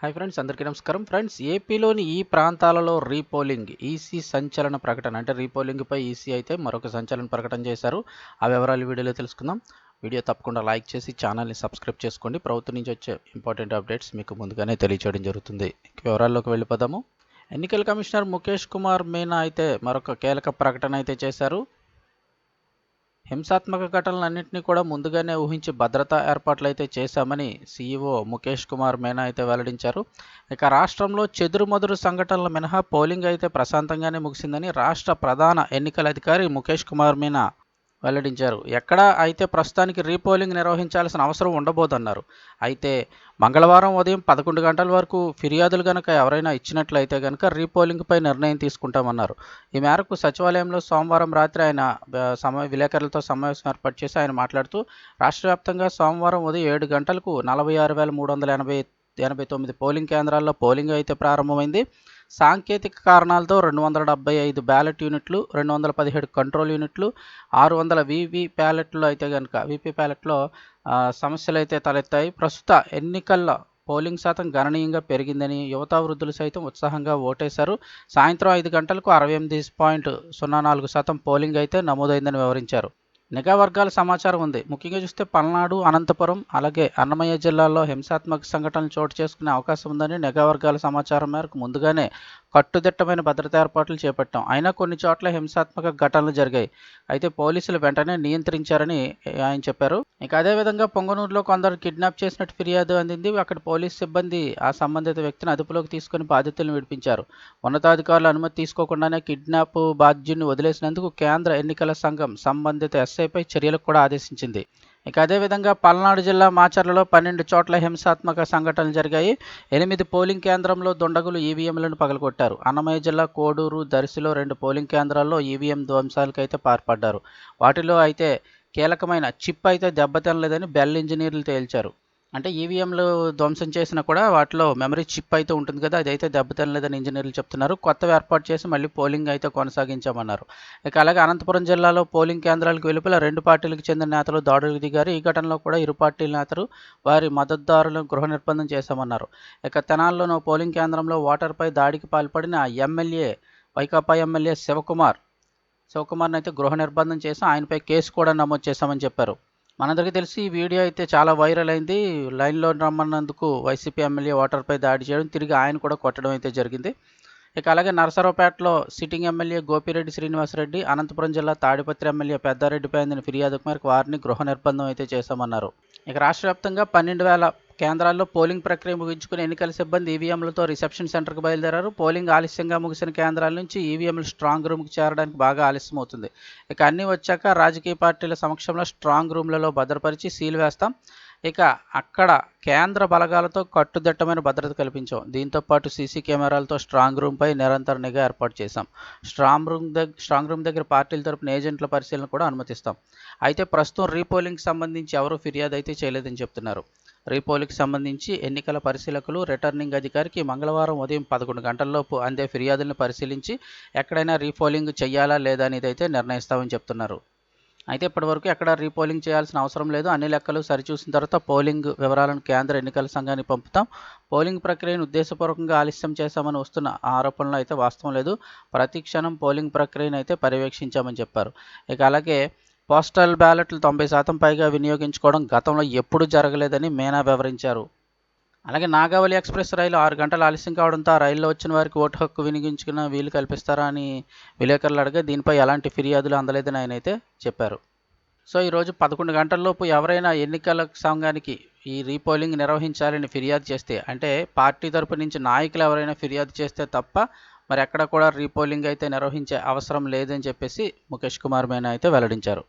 Hi friends అందరికీ నమస్కారం. Friends ఏపీలోని ఈ ప్రాంతాలలో రీపోలింగ్ ఈసీ సంచలన ప్రకటన అంటే రీపోలింగ్పై ఈసీ అయితే మరొక సంచలన ప్రకటన చేశారు. ఆ వివరాలు వీడియోలో తెలుసుకుందాం. వీడియో తప్పకుండా లైక్ చేసి ఛానల్ని సబ్స్క్రైబ్ చేసుకోండి. ప్రభుత్వం నుంచి వచ్చే ఇంపార్టెంట్ అప్డేట్స్ మీకు ముందుగానే తెలియచేయడం జరుగుతుంది. వివరాల్లోకి వెళ్ళిపోదాము. ఎన్నికల కమిషనర్ ముఖేష్ కుమార్ మీనా అయితే మరొక కీలక ప్రకటన అయితే చేశారు. హింసాత్మక ఘటనలన్నింటినీ కూడా ముందుగానే ఊహించి భద్రతా ఏర్పాట్లు అయితే చేశామని సీఈఓ ముఖేష్ కుమార్ మేనా అయితే వెల్లడించారు. ఇక రాష్ట్రంలో చెదురుమదురు సంఘటనల మినహా పోలింగ్ అయితే ప్రశాంతంగానే ముగిసిందని రాష్ట్ర ప్రధాన ఎన్నికల అధికారి ముఖేష్ కుమార్ మీనా వెల్లడించారు. ఎక్కడ అయితే ప్రస్తుతానికి రీపోలింగ్ నిర్వహించాల్సిన అవసరం ఉండబోదన్నారు. అయితే మంగళవారం ఉదయం పదకొండు గంటల వరకు ఫిర్యాదులు కనుక ఎవరైనా ఇచ్చినట్లయితే కనుక రీపోలింగ్పై నిర్ణయం తీసుకుంటామన్నారు. ఈ మేరకు సచివాలయంలో సోమవారం రాత్రి ఆయన సమయ విలేకరులతో సమావేశం ఏర్పాటు చేసి ఆయన మాట్లాడుతూ రాష్ట్ర వ్యాప్తంగా సోమవారం ఉదయం ఏడు గంటలకు నలభై ఆరు వేల మూడు వందల ఎనభై ఎనభై తొమ్మిది పోలింగ్ కేంద్రాల్లో పోలింగ్ అయితే ప్రారంభమైంది. సాంకేతిక కారణాలతో రెండు వందల డెబ్బై ఐదు బ్యాలెట్ యూనిట్లు రెండు వందల పదిహేడు కంట్రోల్ యూనిట్లు ఆరు వందల వివి ప్యాలెట్లో అయితే కనుక విపి ప్యాలెట్లో సమస్యలు అయితే తలెత్తాయి. ప్రస్తుత ఎన్నికల్లో పోలింగ్ శాతం గణనీయంగా పెరిగిందని యువతా వృద్ధులు సైతం ఉత్సాహంగా ఓటేశారు. సాయంత్రం ఐదు గంటలకు అరవై ఎనిమిది పాయింట్ సున్నా నాలుగు శాతం పోలింగ్ అయితే నమోదైందని వివరించారు. నిఘా వర్గాల సమాచారం ఉంది. ముఖ్యంగా చూస్తే పల్నాడు అనంతపురం అలాగే అన్నమయ్య జిల్లాల్లో హింసాత్మక సంఘటనలు చోటు చేసుకునే అవకాశం ఉందని నిఘా వర్గాల సమాచారం మేరకు ముందుగానే కట్టుదిట్టమైన భద్రతా ఏర్పాట్లు చేపట్టాం. అయినా కొన్ని చోట్ల హింసాత్మక ఘటనలు జరిగాయి. అయితే పోలీసులు వెంటనే నియంత్రించారని ఆయన చెప్పారు. ఇక అదేవిధంగా పొంగనూరులో కొందరు కిడ్నాప్ చేసినట్టు ఫిర్యాదు అందింది. అక్కడ పోలీస్ సిబ్బంది ఆ సంబంధిత వ్యక్తిని అదుపులోకి తీసుకుని బాధితులను విడిపించారు. ఉన్నతాధికారుల అనుమతి తీసుకోకుండానే కిడ్నాప్ బాధ్యుని వదిలేసినందుకు కేంద్ర ఎన్నికల సంఘం సంబంధిత ఎస్ఐపై చర్యలకు కూడా ఆదేశించింది. ఇక అదేవిధంగా పల్నాడు జిల్లా మాచర్లలో పన్నెండు చోట్ల హింసాత్మక సంఘటనలు జరిగాయి. ఎనిమిది పోలింగ్ కేంద్రంలో దుండగులు ఈవీఎంలను పగలగొట్టారు. అన్నమయ్య జిల్లా కోడూరు దర్శిలో రెండు పోలింగ్ కేంద్రాల్లో ఈవీఎం ధ్వంసాలకు అయితే పాల్పడ్డారు. వాటిలో అయితే కీలకమైన చిప్ అయితే దెబ్బతినలేదని బెల్ ఇంజనీర్లు తేల్చారు. అంటే ఈవీఎంలు ధ్వంసం చేసినా కూడా వాటిలో మెమరీ చిప్ అయితే ఉంటుంది కదా అది అయితే దెబ్బతినలేదని ఇంజనీర్లు చెప్తున్నారు. కొత్తవి ఏర్పాటు చేసి మళ్ళీ పోలింగ్ అయితే కొనసాగించామన్నారు. ఇక అలాగే అనంతపురం జిల్లాలో పోలింగ్ కేంద్రాలకు వెలుపల రెండు పార్టీలకు చెందిన నేతలు దాడులకు దిగారు. ఈ ఘటనలో కూడా ఇరు పార్టీల నేతలు వారి మద్దతుదారులను గృహ నిర్బంధం చేశామన్నారు. ఇక తెనాల్లోనూ పోలింగ్ కేంద్రంలో ఓటర్పై దాడికి పాల్పడిన ఎమ్మెల్యే వైకాపా ఎమ్మెల్యే శివకుమార్ శివకుమార్ని అయితే గృహ నిర్బంధం చేసి ఆయనపై కేసు కూడా నమోదు చేశామని చెప్పారు. మనందరికీ తెలిసి ఈ వీడియో అయితే చాలా వైరల్ అయింది. లైన్లో రమ్మన్నందుకు వైసీపీ ఎమ్మెల్యే ఓటర్పై దాడి చేయడం తిరిగి ఆయన కూడా కొట్టడం అయితే జరిగింది. ఇక అలాగే నరసరావుపేటలో సిట్టింగ్ ఎమ్మెల్యే గోపిరెడ్డి శ్రీనివాసరెడ్డి అనంతపురం జిల్లా తాడిపత్రి ఎమ్మెల్యే పెద్దారెడ్డిపై అందిన ఫిర్యాదు మేరకు వారిని గృహ నిర్బంధం అయితే చేశామన్నారు. ఇక రాష్ట్ర వ్యాప్తంగా పన్నెండు వేల కేంద్రాల్లో పోలింగ్ ప్రక్రియ ముగించుకుని ఎన్నికల సిబ్బంది ఈవీఎంలతో రిసెప్షన్ సెంటర్కు బయలుదేరారు. పోలింగ్ ఆలస్యంగా ముగిసిన కేంద్రాల నుంచి ఈవీఎంలు స్ట్రాంగ్ రూమ్కి చేరడానికి బాగా ఆలస్యం అవుతుంది ఇక అన్నీ వచ్చాక రాజకీయ పార్టీల సమక్షంలో స్ట్రాంగ్ రూమ్లలో భద్రపరిచి సీల్ వేస్తాం. ఇక అక్కడ కేంద్ర బలగాలతో కట్టుదిట్టమైన భద్రత కల్పించాం. దీంతో పాటు సీసీ కెమెరాలతో స్ట్రాంగ్ రూమ్పై నిరంతర నిఘా ఏర్పాటు చేశాం. స్ట్రాంగ్ రూమ్ దగ్గర స్ట్రాంగ్ రూమ్ దగ్గర పార్టీల తరపున ఏజెంట్ల పరిశీలన కూడా అనుమతిస్తాం. అయితే ప్రస్తుతం రీపోలింగ్కి సంబంధించి ఎవరూ ఫిర్యాదు అయితే చేయలేదని చెప్తున్నారు. రీపోలింగ్కి సంబంధించి ఎన్నికల పరిశీలకులు రిటర్నింగ్ అధికారికి మంగళవారం ఉదయం పదకొండు గంటల్లోపు అందే ఫిర్యాదులను పరిశీలించి ఎక్కడైనా రీపోలింగ్ చేయాలా లేదా అనేది అయితే నిర్ణయిస్తామని చెప్తున్నారు. అయితే ఇప్పటివరకు ఎక్కడ రీపోలింగ్ చేయాల్సిన అవసరం లేదు. అన్ని లెక్కలు సరిచూసిన తర్వాత పోలింగ్ వివరాలను కేంద్ర ఎన్నికల సంఘానికి పంపుతాం. పోలింగ్ ప్రక్రియను ఉద్దేశపూర్వకంగా ఆలస్యం చేశామని వస్తున్న ఆరోపణలు అయితే వాస్తవం లేదు. ప్రతి క్షణం పోలింగ్ ప్రక్రియను అయితే పర్యవేక్షించామని చెప్పారు. ఇక అలాగే పోస్టల్ బ్యాలెట్లు తొంభై శాతం పైగా వినియోగించుకోవడం గతంలో ఎప్పుడూ జరగలేదని మీనా వివరించారు. అలాగే నాగావళి ఎక్స్ప్రెస్ రైలు ఆరు గంటలు ఆలస్యం కావడంతో ఆ రైల్లో వచ్చిన వారికి ఓటు హక్కు వినియోగించుకున్న వీలు కల్పిస్తారా అని విలేకరులు అడిగా దీనిపై ఎలాంటి ఫిర్యాదులు అందలేదని ఆయన అయితే చెప్పారు. సో ఈరోజు పదకొండు గంటల్లోపు ఎవరైనా ఎన్నికల సంఘానికి ఈ రీపోలింగ్ నిర్వహించాలని ఫిర్యాదు చేస్తే అంటే పార్టీ తరపు నుంచి నాయకులు ఎవరైనా ఫిర్యాదు చేస్తే తప్ప మరి ఎక్కడ కూడా రీపోలింగ్ అయితే నిర్వహించే అవసరం లేదని చెప్పేసి ముఖేష్ కుమార్ మేనా అయితే వెల్లడించారు.